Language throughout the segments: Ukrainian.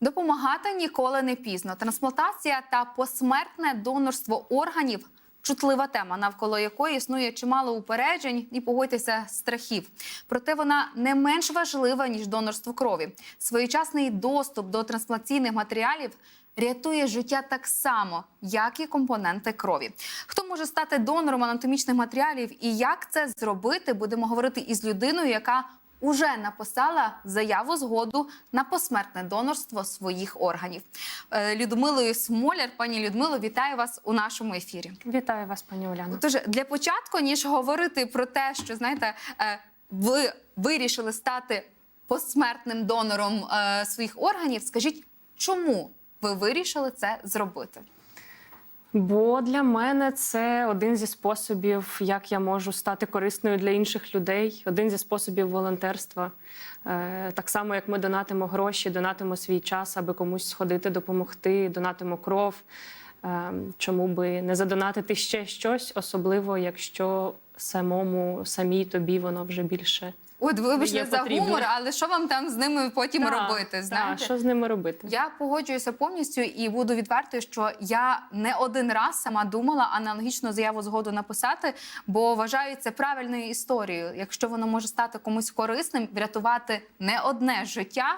Допомагати ніколи не пізно. Трансплантація та посмертне донорство органів. Чутлива тема, навколо якої існує чимало упереджень і погодьтеся страхів. Проте вона не менш важлива ніж донорство крові. Своєчасний доступ до трансплантаційних матеріалів рятує життя так само, як і компоненти крові. Хто може стати донором анатомічних матеріалів і як це зробити, будемо говорити із людиною, яка уже написала заяву згоду на посмертне донорство своїх органів. Е, Людмилою Смоляр, пані Людмило, вітаю вас у нашому ефірі. Вітаю вас, пані Уляна. Тож для початку, ніж говорити про те, що знаєте, е, ви вирішили стати посмертним донором е, своїх органів, скажіть, чому ви вирішили це зробити? Бо для мене це один зі способів, як я можу стати корисною для інших людей, один зі способів волонтерства. Е, Так само, як ми донатимо гроші, донатимо свій час, аби комусь сходити, допомогти, донатимо кров. Е, Чому би не задонатити ще щось, особливо якщо самому самій тобі воно вже більше. От вибачте за гумор, але що вам там з ними потім Да, робити? да, Знаєте? що з ними робити? Я погоджуюся повністю і буду відвертою, що я не один раз сама думала аналогічну заяву згоду написати, бо вважаю це правильною історією. Якщо воно може стати комусь корисним, врятувати не одне життя,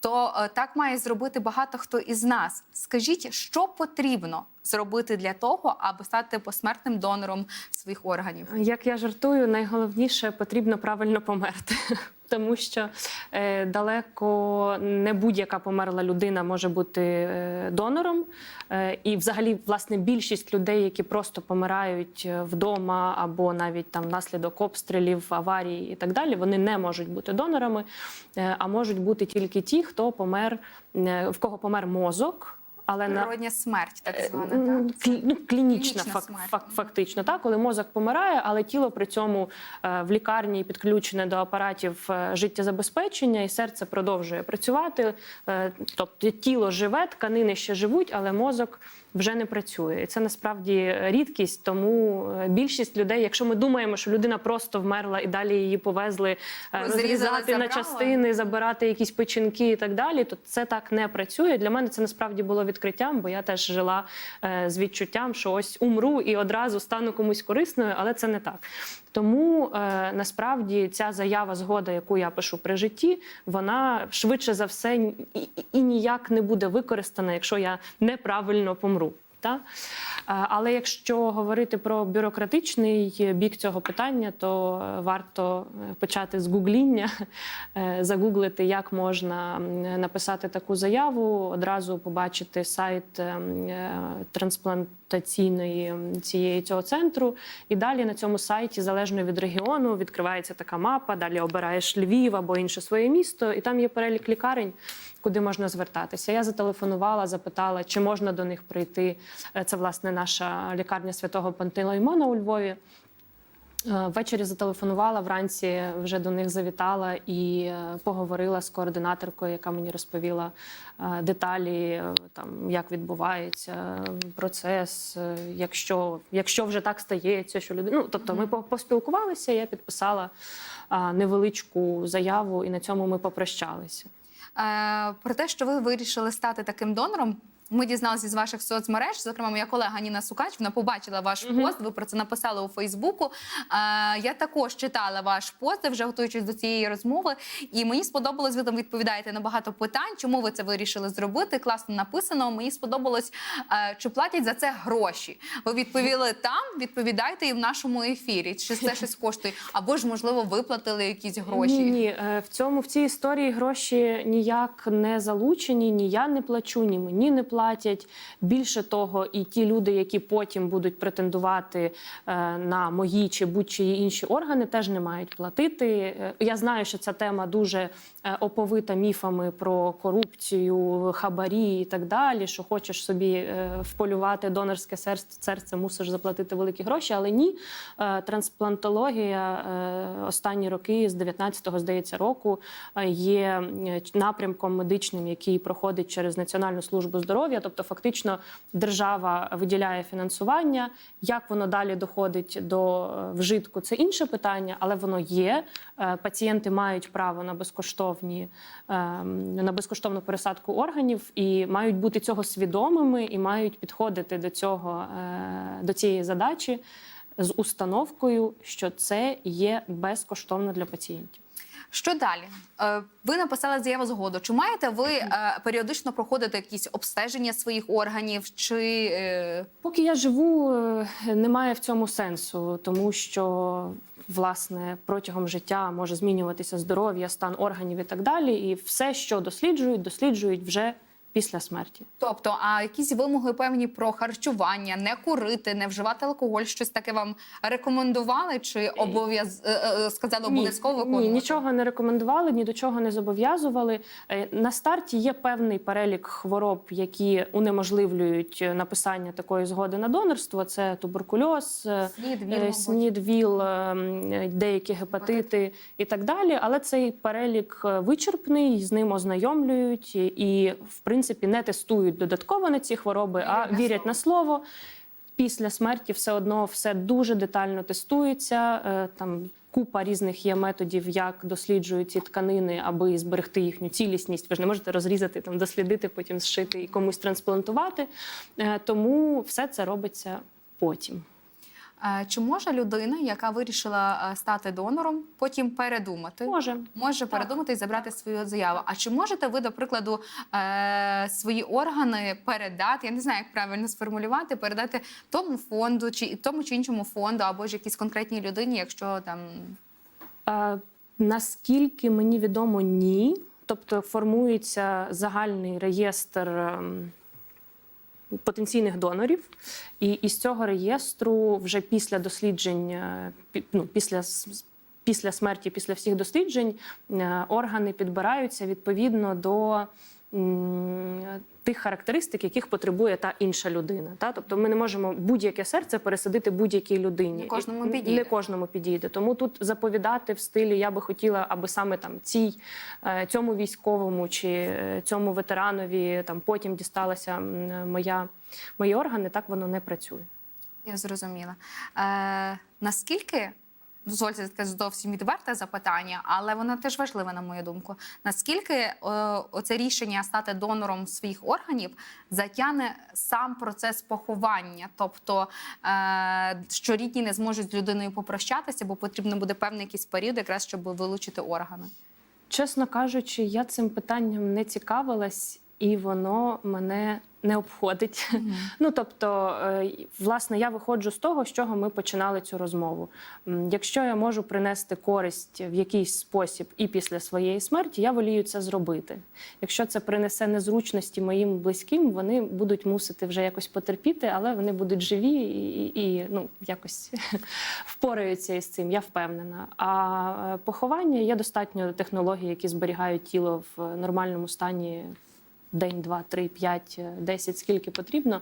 то е, так має зробити багато хто із нас. Скажіть, що потрібно зробити для того, аби стати посмертним донором своїх органів? Як я жартую, найголовніше потрібно правильно померти. Тому що е, далеко не будь-яка померла людина може бути е, донором. Е, і, взагалі, власне, більшість людей, які просто помирають е, вдома або навіть там внаслідок обстрілів, аварій і так далі, вони не можуть бути донорами, е, а можуть бути тільки ті, хто помер, е, в кого помер мозок. Але на смерть, так звана. Так? клі- ну, клінічна, Клінічна фак- смерть. фак- фактично, так, коли мозок помирає, але тіло при цьому е, в лікарні підключене до апаратів е, життєзабезпечення, і серце продовжує працювати. Е, Тобто тіло живе, тканини ще живуть, але мозок вже не працює. І це насправді рідкість. Тому е, більшість людей, якщо ми думаємо, що людина просто вмерла і далі її повезли е, розрізати на частини, забирати якісь печінки і так далі, то це так не працює. Для мене це насправді було відкриттям, бо я теж жила е, з відчуттям, що ось умру і одразу стану комусь корисною, але це не так. Тому е, насправді ця заява згода, яку я пишу при житті, вона швидше за все і, і- ніяк не буде використана, якщо я неправильно помру. Та? Е, Але якщо говорити про бюрократичний бік цього питання, то е, варто е, почати з гугління, загуглити, як можна написати таку заяву, одразу побачити сайт ем, е, цієї цього центру. І далі на цьому сайті, залежно від регіону, відкривається така мапа. Далі обираєш Львів або інше своє місто, і там є перелік лікарень, куди можна звертатися. Я зателефонувала, запитала, чи можна до них прийти. Е, Це власне наша лікарня святого Пантелеймона у Львові. Е, Ввечері зателефонувала, вранці вже до них завітала і е, поговорила з координаторкою, яка мені розповіла е, деталі, там як відбувається процес, якщо, якщо вже так стається, що люди. Ну тобто, ми по- поспілкувалися, я підписала невеличку заяву, і на цьому ми попрощалися. Про те, що ви вирішили стати таким донором. Ми дізналися з ваших соцмереж. Зокрема, моя колега Ніна Сукач вона побачила ваш пост. Ви про це написали у Фейсбуку. Е, я також читала ваш пост, вже готуючись до цієї розмови. І мені сподобалось, ви там відповідаєте на багато питань. Чому ви це вирішили зробити? Класно написано. Мені сподобалось, е, чи платять за це гроші. Ви відповіли там, відповідайте і в нашому ефірі. Чи це щось коштує? Або ж можливо виплатили якісь гроші? Ні, ні, е, в цьому в цій історії гроші ніяк не залучені, ні я не плачу, ні мені не платять. Більше того, і ті люди, які потім будуть претендувати е, на мої чи будь-чиї інші органи, теж не мають платити. Е, Я знаю, що ця тема дуже е, оповита міфами про корупцію, хабарі і так далі. Що хочеш собі вполювати донорське серце, серце мусиш заплатити великі гроші, але ні. Трансплантологія останні роки, з 19-го, здається, року, є напрямком медичним, який проходить через Національну службу здоров'я. Здоров'я. Тобто, фактично, держава виділяє фінансування. Як воно далі доходить до е, вжитку, це інше питання, але воно є. Е, Пацієнти мають право на безкоштовні ем, на безкоштовну пересадку органів і мають бути цього свідомими і мають підходити до цього е, до цієї задачі з установкою, що це є безкоштовно для пацієнтів. Що далі? Е, Ви написали заяву згоду. Чи маєте ви е, періодично проходити якісь обстеження своїх органів? Чи е, Поки я живу, немає в цьому сенсу, тому що власне протягом життя може змінюватися здоров'я, стан органів і так далі. І все, що досліджують, досліджують вже після смерті. тобто, а якісь вимоги певні про харчування, не курити, не вживати алкоголь? Щось таке вам рекомендували? Чи обов'яз е, е, сказали обов'язково ні, ні, нічого не рекомендували, ні до чого не зобов'язували. Е, На старті є певний перелік хвороб, які унеможливлюють е, написання такої згоди на донорство. Це туберкульоз, е, Снід, ВІЛ, е, мабуть. снід, ВІЛ, е, м, деякі гепатити і так далі. Але цей перелік е, вичерпний, з ним ознайомлюють і, в принципі, не тестують додатково на ці хвороби, а Вірять на слово. Після смерті все одно все дуже детально тестується. Е, Там купа різних є методів, як досліджують ці тканини, аби зберегти їхню цілісність. Ви ж не можете розрізати, там дослідити, потім зшити і комусь трансплантувати. Е, Тому все це робиться потім. Е, Чи може людина, яка вирішила е, стати донором, потім передумати? Може. Може передумати і забрати свою заяву. А чи можете ви, до прикладу, е, свої органи передати? Я не знаю, як правильно сформулювати, передати тому фонду, чи тому чи іншому фонду, або ж якійсь конкретній людині, якщо там Е, Наскільки мені відомо, ні. Тобто формується загальний реєстр ем, потенційних донорів, і із цього реєстру вже після досліджень, ну, після, після смерті, після всіх досліджень, е, органи підбираються відповідно до. Тих характеристик, яких потребує та інша людина. Та? Тобто ми не можемо будь-яке серце пересадити будь-якій людині. Не кожному підійде. Не кожному підійде. Тому тут заповідати в стилі я би хотіла, аби саме там цій е, цьому військовому чи е, цьому ветеранові там потім дісталася моя мої органи. Так воно не працює. я зрозуміла. Е, наскільки дозвольте таке зовсім відверте запитання, але воно теж важливе, на мою думку. Наскільки е, оце рішення стати донором своїх органів затягне сам процес поховання? Тобто, е, що рідні не зможуть з людиною попрощатися, бо потрібно буде певний якийсь період, якраз щоб вилучити органи. Чесно кажучи, я цим питанням не цікавилась, і воно мене не обходить. Ну тобто, е, власне, я виходжу з того, з чого ми починали цю розмову. Якщо я можу принести користь в якийсь спосіб і після своєї смерті, я волію це зробити. Якщо це принесе незручності моїм близьким, вони будуть мусити вже якось потерпіти, але вони будуть живі і, і, і ну якось впораються із цим. Я впевнена. А е, поховання є достатньо технологій, які зберігають тіло в нормальному стані день, два, три, п'ять, е, десять, скільки потрібно.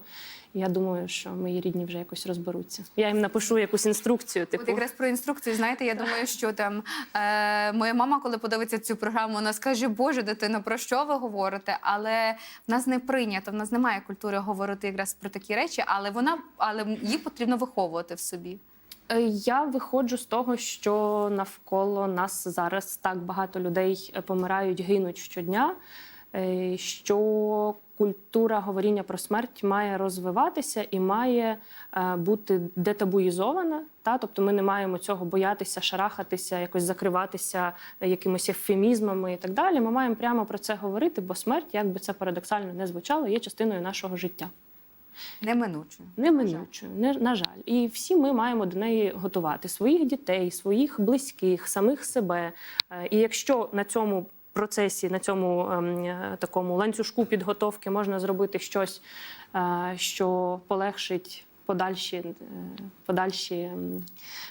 Я думаю, що мої рідні вже якось розберуться. Я їм напишу якусь інструкцію. Типу, От якраз про інструкцію, знаєте, я думаю, що там е, моя мама, коли подивиться цю програму, вона скаже: Боже, дитино, про що ви говорите? Але в нас не прийнято, в нас немає культури говорити якраз про такі речі, але вона, але її потрібно виховувати в собі. Е, Я виходжу з того, що навколо нас зараз так багато людей е, помирають, гинуть щодня. Е, Що культура говоріння про смерть має розвиватися і має е, бути детабуїзована. Та? Тобто ми не маємо цього боятися, шарахатися, якось закриватися е, якимось ефемізмами і так далі. Ми маємо прямо про це говорити, бо смерть, як би це парадоксально не звучало, є частиною нашого життя. Неминуче. Неминучою, не на жаль, і всі ми маємо до неї готувати своїх дітей, своїх близьких, самих себе. І якщо на цьому процесі, на цьому ем, е, такому ланцюжку підготовки можна зробити щось, е, що полегшить подальші, е, подальші ем,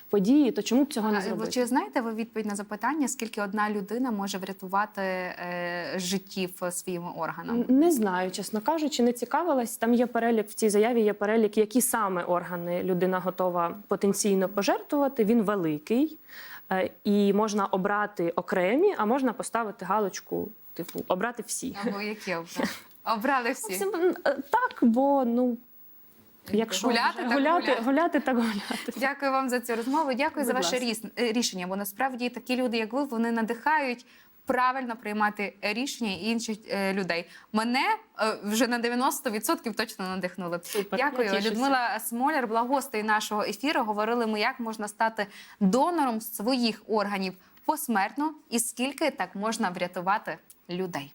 події, то чому б цього не зробити? Чи знаєте ви відповідь на запитання, скільки одна людина може врятувати е, життів своїми органами? Не знаю, чесно кажучи, не цікавилась. Там є перелік в цій заяві. Є перелік, які саме органи людина готова потенційно пожертвувати. Він великий, і можна обрати окремі, а можна поставити галочку, типу, обрати всі. Або які обрати? Обрали всі. Е, Так, бо ну. Якщо Гуляти, вже так гуляти, гуляти. гуляти, так гуляти. Дякую вам за цю розмову. Дякую за ваше ласка. е, рішення. Бо насправді такі люди, як ви, вони надихають правильно приймати рішення інших е, людей. Мене е, вже на 90% точно надихнули. Супер, Дякую. Людмила Смоляр, була гостею нашого ефіру. Говорили ми, як можна стати донором своїх органів посмертно і скільки так можна врятувати людей.